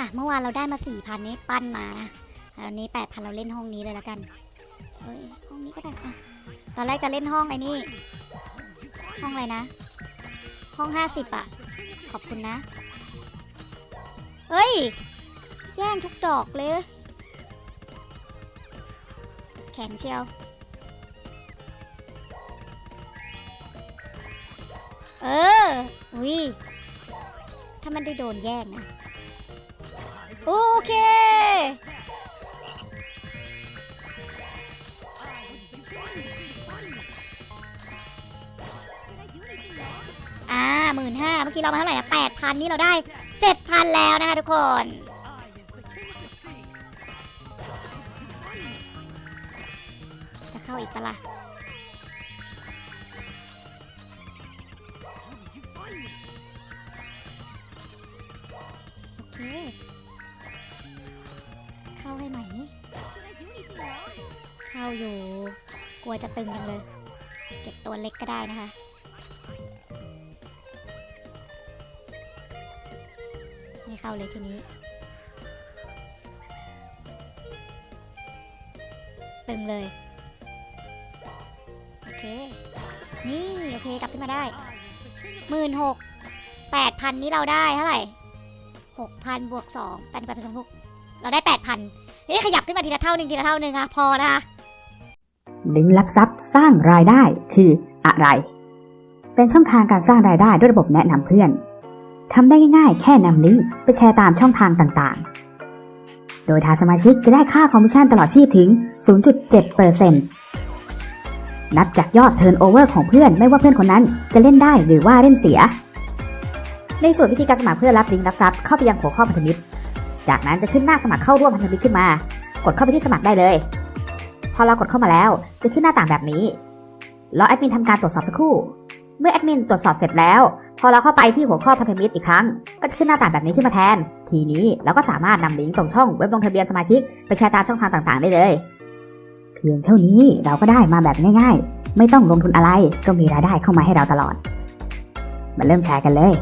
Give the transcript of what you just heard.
อะเมื่อวานเราได้มาสี่พันนี้ปั้นมานะอันนี้แปดพันเราเล่นห้องนี้เลยแล้วกันเอ้ยห้องนี้ก็ได้อะตอนแรกจะเล่นห้องไอ้นี่ ห้องอะไรนะ ห้องห้าสิบอะ ขอบคุณนะเฮ้ย แย่งทุกดอกเลย แข็งเชียวเออวิถ้ามันได้โดนแย่งนะ โอเค อ่าหมื่นห้าเมื่อกี้เรามาเท่าไหร่อะแปดพันนี่เราได้เจ็ดพันแล้วนะคะทุกคนจะเข้าอีกปะล่ะโอเค อยู่ กลัวจะตึงจังเลย เก็บตัวเล็กก็ได้นะคะ ไม่เข้าเลยทีนี้ ตึงเลย โอเค นี่ โอเค กลับขึ้นมาได้หมื่นหกแปดพันนี้เราได้เท่าไหร่หกพันบวกสองแปดพันสองหกเราได้แปดพันเฮ้ยขยับขึ้นมาทีละเท่าหนึ่งทีละเท่าหนึ่งอะพอนะคะ ลิงก์ลักทรัพย์สร้างรายได้คืออะไร เป็นช่องทางการสร้างรายได้ด้วยระบบแนะนำเพื่อนทำได้ง่ายๆ แค่นำลิงก์ไปแชร์ตามช่องทางต่างๆ โดยทางสมาชิกจะได้ค่าคอมมิชชั่นตลอดชีพถึง 0.7%นับจากยอดเทิร์นโอเวอร์ของเพื่อนไม่ว่าเพื่อนคนนั้นจะเล่นได้หรือว่าเล่นเสีย ในส่วนวิธีการสมัครเพื่อรับลิงก์รับทรัพย์เข้าไปยังหัวข้อพันธมิตร จากนั้นจะขึ้นหน้าสมัครเข้าร่วมพันธมิตรขึ้นมา กดเข้าไปที่สมัครได้เลย พอเรากดเข้ามาแล้วจะขึ้นหน้าต่างแบบนี้รอแอดมินทำการตรวจสอบสักครู่ เมื่อแอดมินตรวจสอบเสร็จแล้ว พอเราเข้าไปที่หัวข้อพันธมิตรอีกครั้ง ก็จะขึ้นหน้าต่างแบบนี้ขึ้นมาแทน ทีนี้เราก็สามารถนำลิงก์ตรงช่องเว็บลงทะเบียนสมาชิกไปแชร์ตามช่องทางต่างๆ ได้เลย เพียงเท่านี้เราก็ได้มาแบบง่าย ๆ ไม่ต้องลงทุนอะไรก็มีรายได้เข้ามาให้เราตลอด มาเริ่มแชร์กันเลย